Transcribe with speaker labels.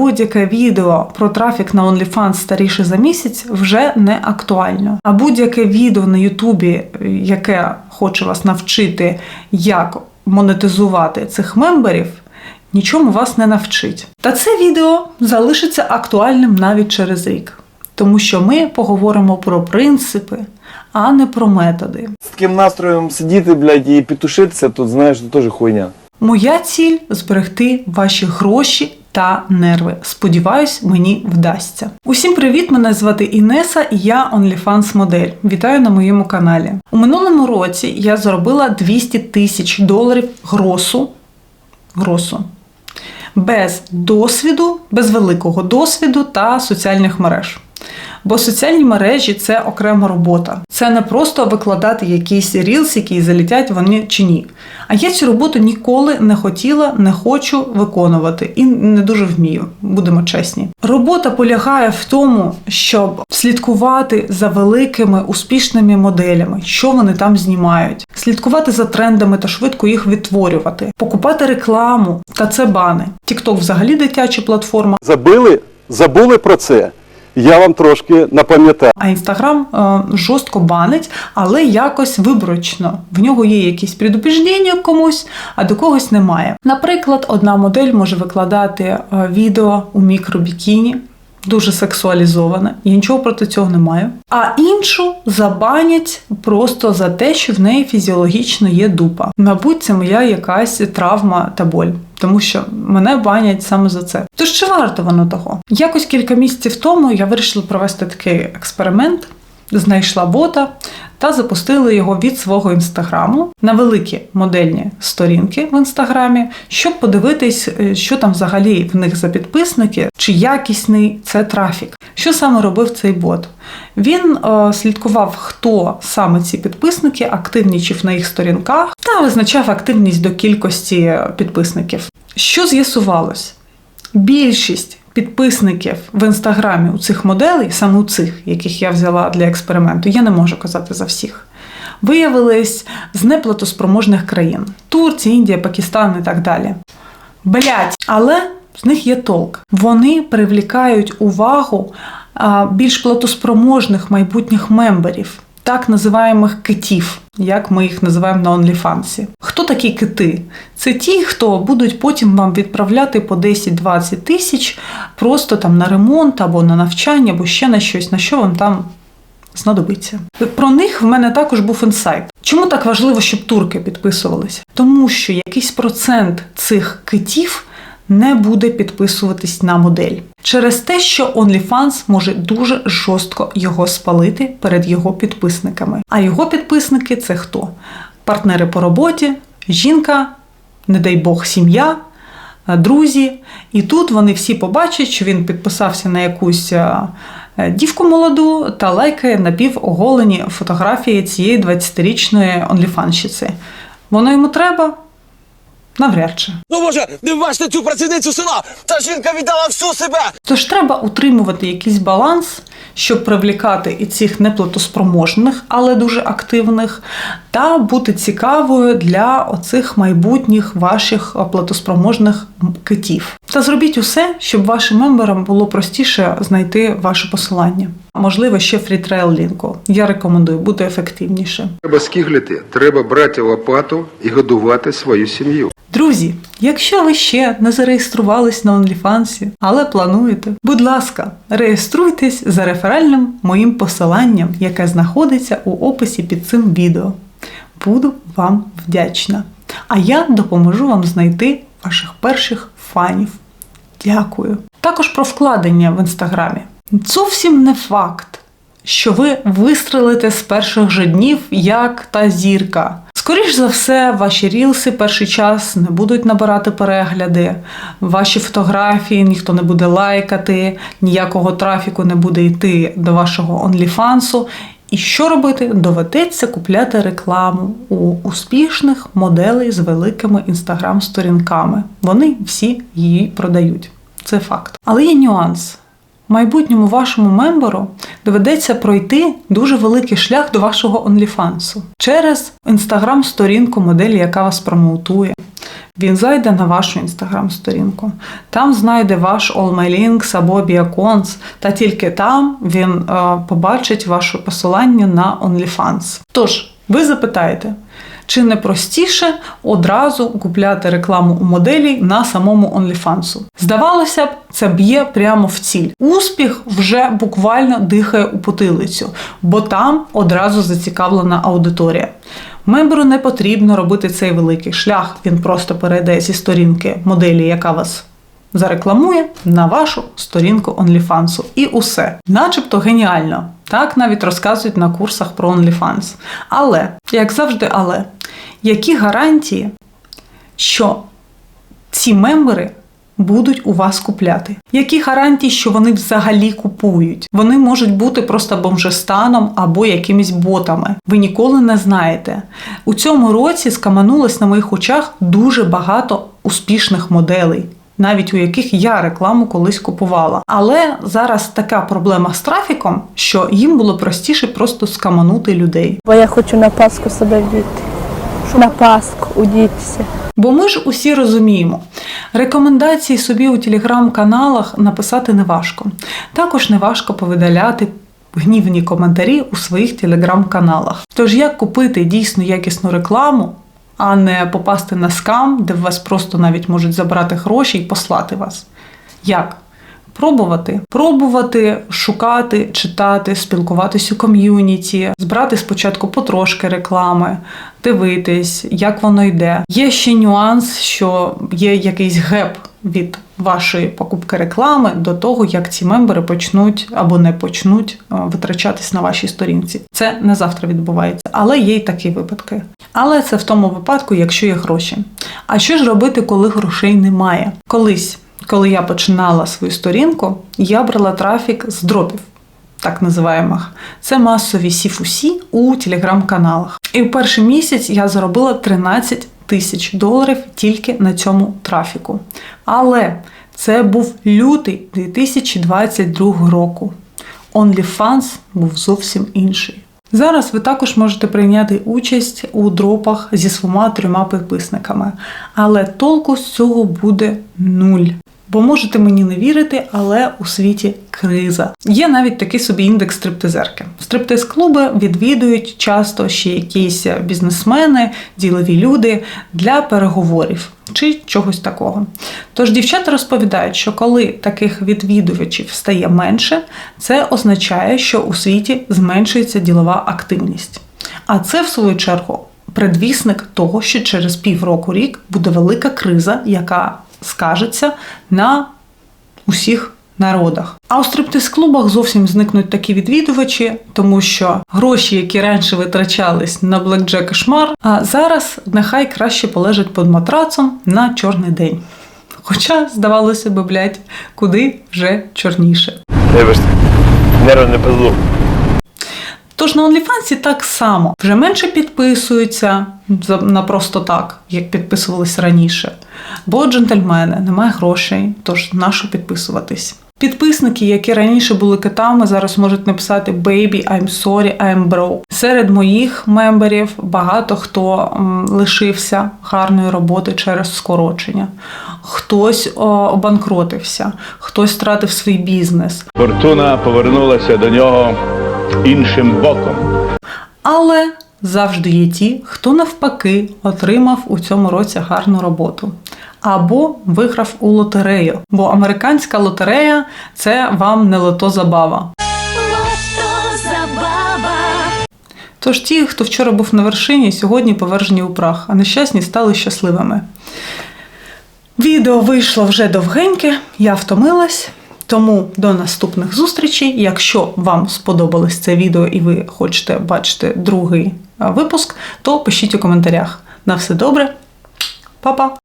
Speaker 1: Будь-яке відео про трафік на OnlyFans старіше за місяць вже не актуально. А будь-яке відео на Ютубі, яке хоче вас навчити, як монетизувати цих мемберів, нічому вас не навчить. Та це відео залишиться актуальним навіть через рік, тому що ми поговоримо про принципи, а не про методи.
Speaker 2: З таким настроєм сидіти, блядь, і петушитися, тут знаєш, це теж хуйня.
Speaker 1: Моя ціль зберегти ваші гроші та нерви. Сподіваюсь, мені вдасться. Усім привіт! Мене звати Інеса, і я OnlyFans модель. Вітаю на моєму каналі. У минулому році я заробила 200 тисяч доларів гросу. Гросу. Без досвіду, без великого досвіду та соціальних мереж. Бо соціальні мережі це окрема робота. Це не просто викладати якісь рілс, які залітять вони чи ні. А я цю роботу ніколи не хотіла, не хочу виконувати і не дуже вмію, будемо чесні. Робота полягає в тому, щоб слідкувати за великими успішними моделями, що вони там знімають, слідкувати за трендами та швидко їх відтворювати, покупати рекламу та це бани. TikTok взагалі дитяча платформа,
Speaker 3: Забили, забули про це. Я вам трошки напам'ятаю.
Speaker 1: А інстаграм е, жорстко банить, але якось виборочно. В нього є якісь предупреждення комусь, а до когось немає. Наприклад, одна модель може викладати е, відео у мікробікіні. Дуже сексуалізоване, я нічого проти цього не маю. А іншу забанять просто за те, що в неї фізіологічно є дупа. Мабуть, це моя якась травма та боль, тому що мене банять саме за це. Тож чи варто воно того? Якось кілька місяців тому я вирішила провести такий експеримент, знайшла бота та запустила його від свого інстаграму на великі модельні сторінки в інстаграмі, щоб подивитись, е, що там взагалі в них за підписники, чи якісний це трафік. Що саме робив цей бот? Він е, слідкував, хто саме ці підписники активнічив на їх сторінках та визначав активність до кількості підписників. Що з'ясувалось? Більшість підписників в інстаграмі у цих моделей, саме у цих, яких я взяла для експерименту, я не можу казати за всіх. Виявились з неплатоспроможних країн: Турція, Індія, Пакистан і так далі. Блять, але з них є толк. Вони привлікають увагу більш платоспроможних майбутніх мемберів, так називаємих китів, як ми їх називаємо на OnlyFans. Хто такі кити? Це ті, хто будуть потім вам відправляти по 10-20 тисяч просто там на ремонт або на навчання, або ще на щось, на що вам там знадобиться. Про них в мене також був інсайт. Чому так важливо, щоб турки підписувалися? Тому що якийсь процент цих китів не буде підписуватись на модель через те, що OnlyFans може дуже жорстко його спалити перед його підписниками. А його підписники це хто? Партнери по роботі, жінка, не дай Бог, сім'я. Друзі, і тут вони всі побачать, що він підписався на якусь е, дівку молоду та лайкає напівоголені фотографії цієї 20-річної онліфанщиці. Воно йому треба? Навряд чи.
Speaker 4: Ну може, не бачите цю працівницю села? Та жінка віддала всю себе.
Speaker 1: Тож треба утримувати якийсь баланс, щоб привлікати і цих неплатоспроможних, але дуже активних, та бути цікавою для оцих майбутніх ваших платоспроможних китів. Та зробіть усе, щоб вашим мемберам було простіше знайти ваше посилання. Можливо, ще фрітрейл лінку. Я рекомендую, буде ефективніше.
Speaker 5: Треба скиглити, треба брати лопату і годувати свою сім'ю.
Speaker 1: Друзі, якщо ви ще не зареєструвались на OnlyFans, але плануєте, будь ласка, реєструйтесь за реферальним моїм посиланням, яке знаходиться у описі під цим відео. Буду вам вдячна. А я допоможу вам знайти ваших перших фанів. Дякую. Також про вкладення в інстаграмі. Зовсім не факт, що ви вистрелите з перших же днів як та зірка. Скоріш за все, ваші рілси перший час не будуть набирати перегляди, ваші фотографії ніхто не буде лайкати, ніякого трафіку не буде йти до вашого онліфансу. І що робити? Доведеться купляти рекламу у успішних моделей з великими інстаграм-сторінками. Вони всі її продають. Це факт. Але є нюанс. Майбутньому вашому мемберу доведеться пройти дуже великий шлях до вашого онліфансу через інстаграм-сторінку моделі, яка вас промоутує, Він зайде на вашу інстаграм-сторінку. Там знайде ваш All My Links або Biacons, та тільки там він е, побачить ваше посилання на OnlyFans. Тож, ви запитаєте, чи не простіше одразу купляти рекламу у моделі на самому OnlyFans? Здавалося б, це б'є прямо в ціль. Успіх вже буквально дихає у потилицю, бо там одразу зацікавлена аудиторія. Мемберу не потрібно робити цей великий шлях. Він просто перейде зі сторінки моделі, яка вас зарекламує, на вашу сторінку OnlyFans. І усе. Начебто геніально. Так навіть розказують на курсах про OnlyFans. Але, як завжди, але, які гарантії, що ці мембери будуть у вас купляти? Які гарантії, що вони взагалі купують? Вони можуть бути просто бомжестаном або якимись ботами. Ви ніколи не знаєте. У цьому році скаманулось на моїх очах дуже багато успішних моделей. Навіть у яких я рекламу колись купувала. Але зараз така проблема з трафіком, що їм було простіше просто скаманути людей.
Speaker 6: Бо я хочу на Пасху себе вдіти. На Пасху удітися.
Speaker 1: Бо ми ж усі розуміємо, рекомендації собі у телеграм-каналах написати не важко. Також не важко повидаляти гнівні коментарі у своїх телеграм-каналах. Тож як купити дійсно якісну рекламу, а не попасти на скам, де вас просто навіть можуть забрати гроші і послати вас? Як? Пробувати, пробувати шукати, читати, спілкуватись у ком'юніті, збирати спочатку потрошки реклами, дивитись, як воно йде. Є ще нюанс, що є якийсь геп від вашої покупки реклами до того, як ці мембери почнуть або не почнуть е, витрачатись на вашій сторінці. Це не завтра відбувається, але є й такі випадки. Але це в тому випадку, якщо є гроші. А що ж робити, коли грошей немає? Колись коли я починала свою сторінку, я брала трафік з дропів, так називаємих. Це масові сіфусі у телеграм-каналах. І в перший місяць я заробила 13 тисяч доларів тільки на цьому трафіку. Але це був лютий 2022 року. OnlyFans був зовсім інший. Зараз ви також можете прийняти участь у дропах зі своїми трьома підписниками, але толку з цього буде нуль. Бо можете мені не вірити, але у світі криза. Є навіть такий собі індекс стриптизерки. Стриптиз-клуби відвідують часто ще якісь бізнесмени, ділові люди для переговорів чи чогось такого. Тож дівчата розповідають, що коли таких відвідувачів стає менше, це означає, що у світі зменшується ділова активність. А це, в свою чергу, предвісник того, що через півроку рік буде велика криза, яка скажеться на усіх народах. А у стриптиз-клубах зовсім зникнуть такі відвідувачі, тому що гроші, які раніше витрачались на блекджек і шмар, а зараз нехай краще полежать під матрацом на чорний день. Хоча, здавалося би, блядь, куди вже чорніше.
Speaker 2: Вибачте, нервно не.
Speaker 1: Тож на OnlyFans так само вже менше підписуються за- на просто так, як підписувались раніше. Бо джентльмени, немає грошей, тож нащо підписуватись? Підписники, які раніше були китами, зараз можуть написати Baby, I'm sorry, I'm broke. Серед моїх мемберів багато хто лишився гарної роботи через скорочення. Хтось обанкротився, хтось втратив свій бізнес.
Speaker 7: Фортуна повернулася до нього іншим боком.
Speaker 1: Але завжди є ті, хто навпаки отримав у цьому році гарну роботу. Або виграв у лотерею. Бо американська лотерея це вам не лото забава. Тож ті, хто вчора був на вершині, сьогодні повержені у прах, а нещасні стали щасливими. Відео вийшло вже довгеньке, я втомилась. Тому до наступних зустрічей. Якщо вам сподобалось це відео і ви хочете бачити другий випуск, то пишіть у коментарях. На все добре, Па-па!